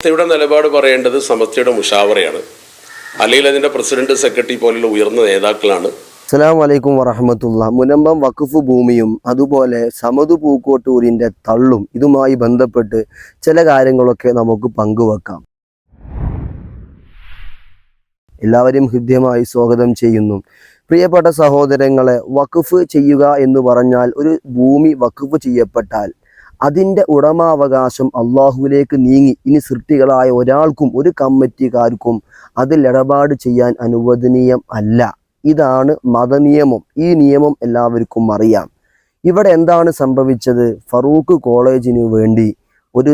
സമസ്തയുടെ നിലപാട് പറയേണ്ടത് സമസ്തയുടെ മുഷാവറയാണ്. അല്ലെങ്കിൽ അതിന്റെ പ്രസിഡന്റ് സെക്രട്ടറി പോലുള്ള ഉയർന്ന നേതാക്കളാണ്. അസ്സാം വലൈക്കും വറഹമത്തുള്ള. മുനമ്പം വഖഫ് ഭൂമിയും അതുപോലെ സമതു പൂക്കോട്ടൂരിന്റെ തള്ളും ഇതുമായി ബന്ധപ്പെട്ട് ചില കാര്യങ്ങളൊക്കെ നമുക്ക് പങ്കുവെക്കാം. എല്ലാവരെയും ഹൃദ്യമായി സ്വാഗതം ചെയ്യുന്നു. പ്രിയപ്പെട്ട സഹോദരങ്ങളെ വഖഫ് ചെയ്യുക എന്ന് പറഞ്ഞാൽ ഒരു ഭൂമി വഖഫ് ചെയ്യപ്പെട്ടാൽ അതിന്റെ ഉടമാവകാശം അള്ളാഹുവിലേക്ക് നീങ്ങി. ഇനി സൃഷ്ടികളായ ഒരാൾക്കും ഒരു കമ്മിറ്റിക്കാർക്കും അതിൽ ഇടപാട് ചെയ്യാൻ അനുവദനീയം അല്ല. ഇതാണ് മതനിയമം. ഈ നിയമം എല്ലാവർക്കും അറിയാം. ഇവിടെ എന്താണ് സംഭവിച്ചത്? ഫറൂഖ് കോളേജിനു വേണ്ടി ഒരു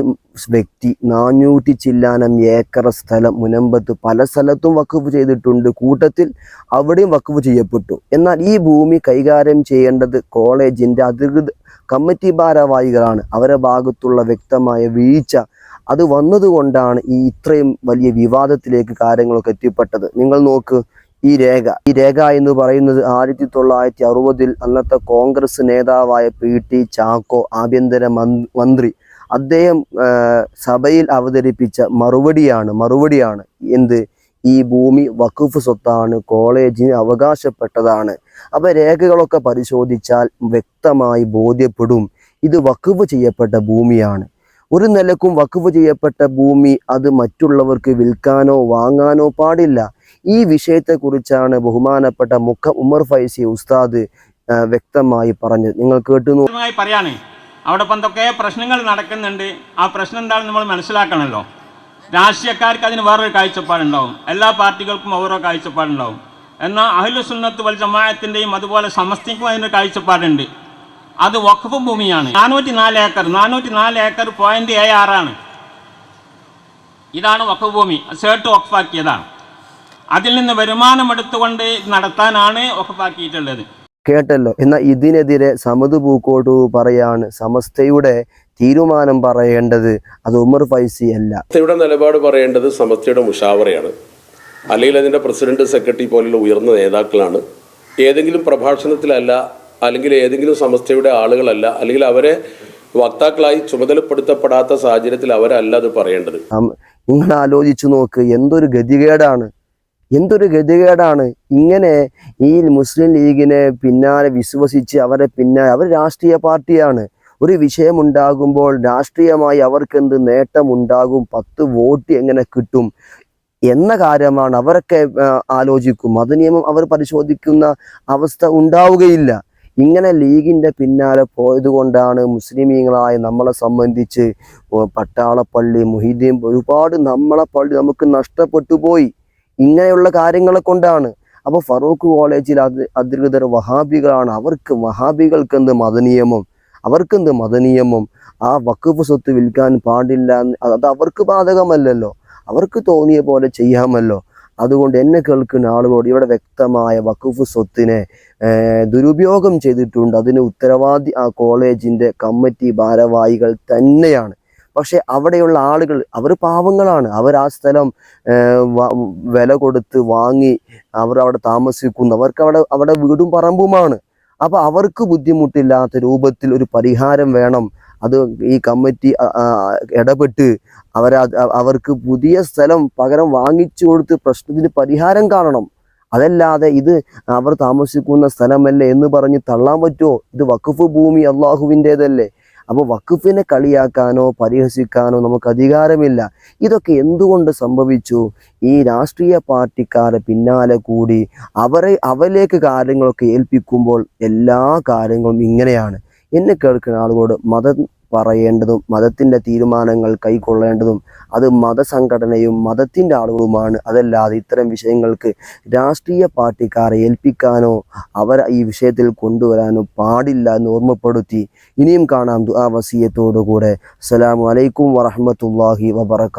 വ്യക്തി നാനൂറ്റി ചില്ലാനം ഏക്കർ സ്ഥലം മുനമ്പത്ത് പല സ്ഥലത്തും വഖഫ് ചെയ്തിട്ടുണ്ട്. കൂട്ടത്തിൽ അവിടെയും വഖഫ് ചെയ്യപ്പെട്ടു. എന്നാൽ ഈ ഭൂമി കൈകാര്യം ചെയ്യേണ്ടത് കോളേജിന്റെ അധികൃത കമ്മിറ്റി ഭാരവാഹികളാണ്. അവരുടെ ഭാഗത്തുള്ള വ്യക്തമായ വീഴ്ച അത് വന്നതുകൊണ്ടാണ് ഈ ഇത്രയും വലിയ വിവാദത്തിലേക്ക് കാര്യങ്ങളൊക്കെ എത്തിപ്പെട്ടത്. നിങ്ങൾ നോക്ക് ഈ രേഖ. ഈ രേഖ എന്ന് പറയുന്നത് ആയിരത്തി തൊള്ളായിരത്തി അറുപതിൽ അന്നത്തെ കോൺഗ്രസ് നേതാവായ പി ടി ചാക്കോ ആഭ്യന്തര മന്ത്രി അദ്ദേഹം സഭയിൽ അവതരിപ്പിച്ച മറുപടിയാണ് മറുപടിയാണ് എന്ത്? ഈ ഭൂമി വഖഫ് സ്വത്താണ് കോളേജിന് അവകാശപ്പെട്ടതാണ്. അപ്പൊ രേഖകളൊക്കെ പരിശോധിച്ചാൽ വ്യക്തമായി ബോധ്യപ്പെടും ഇത് വഖഫ് ചെയ്യപ്പെട്ട ഭൂമിയാണ്. ഒരു നിലക്കും വഖഫ് ചെയ്യപ്പെട്ട ഭൂമി അത് മറ്റുള്ളവർക്ക് വിൽക്കാനോ വാങ്ങാനോ പാടില്ല. ഈ വിഷയത്തെക്കുറിച്ചാണ് ബഹുമാനപ്പെട്ട മുഖ ഉമർ ഫൈസി ഉസ്താദ് വ്യക്തമായി പറഞ്ഞത്. നിങ്ങൾ കേട്ടു പറയാണ്. അവിടെ എന്തൊക്കെ പ്രശ്നങ്ങൾ നടക്കുന്നുണ്ട്? ആ പ്രശ്നം എന്താണെന്ന് നമ്മൾ മനസ്സിലാക്കണമല്ലോ രാഷ്ട്രീയക്കാർക്ക് അതിന് വേറൊരു കാഴ്ചപ്പാടുണ്ടാവും. എല്ലാ പാർട്ടികൾക്കും ഓരോ കാഴ്ചപ്പാടുണ്ടാവും. എന്നാൽ അഹ്ലുസുന്നത്ത് വൽ ജമായത്തിന്റെയും അതുപോലെ സമസ്തിക്കും അതിന്റെ കാഴ്ചപ്പാടുണ്ട്. അത് വഖഫ് ഭൂമിയാണ്. നാനൂറ്റി നാല് ഏക്കർ. നാനൂറ്റി നാല് ഏക്കർ പോയിന്റ് ഏഴ് ആറാണ് ഇതാണ് വഖഫ് ഭൂമി. സേട്ട് വഖഫാക്കിയതാണ്. അതിൽ നിന്ന് വരുമാനം എടുത്തുകൊണ്ട് നടത്താനാണ് വഖഫാക്കിയിട്ടുള്ളത്. കേട്ടല്ലോ. എന്നാൽ ഇതിനെതിരെ സമത് പൂക്കോട്ടു പറയാണ് സമസ്തയുടെ തീരുമാനം പറയേണ്ടത്. അത് ഉമർ ഫൈസി അല്ല. സമസ്തയുടെ നിലപാട് പറയേണ്ടത് സമസ്തയുടെ മുഷാവറയാണ്. അല്ലെങ്കിൽ അതിന്റെ പ്രസിഡന്റ് സെക്രട്ടറി പോലുള്ള ഉയർന്ന നേതാക്കളാണ്. ഏതെങ്കിലും പ്രഭാഷണത്തിലല്ല അല്ലെങ്കിൽ ഏതെങ്കിലും സമസ്തയുടെ ആളുകളല്ല അല്ലെങ്കിൽ അവരെ വക്താക്കളായി ചുമതലപ്പെടുത്തപ്പെടാത്ത സാഹചര്യത്തിൽ അവരല്ല അത് പറയേണ്ടത്. നിങ്ങൾ ആലോചിച്ചു നോക്ക് എന്തൊരു ഗതികേടാണ്. എന്തൊരു ഗതികേടാണ്. ഇങ്ങനെ ഈ മുസ്ലിം ലീഗിനെ പിന്നാലെ വിശ്വസിച്ച് അവരെ പിന്നാലെ അവർ രാഷ്ട്രീയ പാർട്ടിയാണ്. ഒരു വിഷയമുണ്ടാകുമ്പോൾ രാഷ്ട്രീയമായി അവർക്കെന്ത് നേട്ടമുണ്ടാകും? പത്ത് വോട്ട് എങ്ങനെ കിട്ടും? എന്ന കാര്യമാണ് അവരൊക്കെ ആലോചിക്കും. ആലോചിക്കും മതനിയമം അവർ പരിശോധിക്കുന്ന അവസ്ഥ ഉണ്ടാവുകയില്ല. ഇങ്ങനെ ലീഗിന്റെ പിന്നാലെ പോയത് കൊണ്ടാണ് മുസ്ലിമീങ്ങളായ നമ്മളെ സംബന്ധിച്ച് പട്ടാളപ്പള്ളി മുഹിദ്ദീൻ ഒരുപാട് നമ്മളെ പള്ളി നമുക്ക് നഷ്ടപ്പെട്ടു പോയി. ഇങ്ങനെയുള്ള കാര്യങ്ങളെ കൊണ്ടാണ്. അപ്പൊ ഫറൂഖ് കോളേജിൽ അത് അധികൃതർ വഹാബികളാണ്. അവർക്ക് വഹാബികൾക്ക് എന്ത് മതനിയമം? അവർക്കെന്ത് മതനിയമം? ആ വഖഫ് സ്വത്ത് വിൽക്കാൻ പാടില്ല അത് അവർക്ക് ബാധകമല്ലല്ലോ. അവർക്ക് തോന്നിയ പോലെ ചെയ്യാമല്ലോ. അതുകൊണ്ട് എന്നെ കേൾക്കുന്ന ആളുകളോട് ഇവിടെ വ്യക്തമായ വഖഫ് സ്വത്തിനെ ദുരുപയോഗം ചെയ്തിട്ടുണ്ട്. അതിന് ഉത്തരവാദി ആ കോളേജിന്റെ കമ്മിറ്റി ഭാരവാഹികൾ തന്നെയാണ്. പക്ഷെ അവിടെയുള്ള ആളുകൾ അവർ പാവങ്ങളാണ്. അവർ ആ സ്ഥലം വില കൊടുത്ത് വാങ്ങി അവർ അവിടെ താമസിക്കുന്നു. അവർക്ക് അവിടെ അവിടെ വീടും പറമ്പുമാണ്. അപ്പൊ അവർക്ക് ബുദ്ധിമുട്ടില്ലാത്ത രൂപത്തിൽ ഒരു പരിഹാരം വേണം. അത് ഈ കമ്മിറ്റി ഇടപെട്ട് അവരെ അവർക്ക് പുതിയ സ്ഥലം പകരം വാങ്ങിച്ചു കൊടുത്ത് പ്രശ്നത്തിന് പരിഹാരം കാണണം. അതല്ലാതെ ഇത് അവർ താമസിക്കുന്ന സ്ഥലമല്ലേ എന്ന് പറഞ്ഞ് തള്ളാൻ പറ്റുമോ? ഇത് വഖഫ് ഭൂമി അള്ളാഹുവിന്റെതല്ലേ? അപ്പോൾ വഖഫിനെ കളിയാക്കാനോ പരിഹസിക്കാനോ നമുക്ക് അധികാരമില്ല. ഇതൊക്കെ എന്തുകൊണ്ട് സംഭവിച്ചു? ഈ രാഷ്ട്രീയ പാർട്ടിക്കാരെ പിന്നാലെ കൂടി അവരെ അവരിലേക്ക് കാര്യങ്ങളൊക്കെ ഏൽപ്പിക്കുമ്പോൾ എല്ലാ കാര്യങ്ങളും ഇങ്ങനെയാണ്. എന്നെ കേൾക്കുന്ന ആളുകളോട് മതം പറയേണ്ടതും മതത്തിന്റെ തീരുമാനങ്ങൾ കൈക്കൊള്ളേണ്ടതും അത് മതസംഘടനയും മതത്തിന്റെ ആളുകളുമാണ്. അതല്ലാതെ ഇത്തരം വിഷയങ്ങൾക്ക് രാഷ്ട്രീയ പാർട്ടിക്കാരെ ഏൽപ്പിക്കാനോ അവർ ഈ വിഷയത്തിൽ കൊണ്ടുവരാനോ പാടില്ല എന്ന് ഓർമ്മപ്പെടുത്തി. ഇനിയും കാണാം ദുആ വസീയത്തോടുകൂടെ. അസ്സലാമു അലൈക്കും വറഹ്മത്തുള്ളാഹി വബറകാതുഹു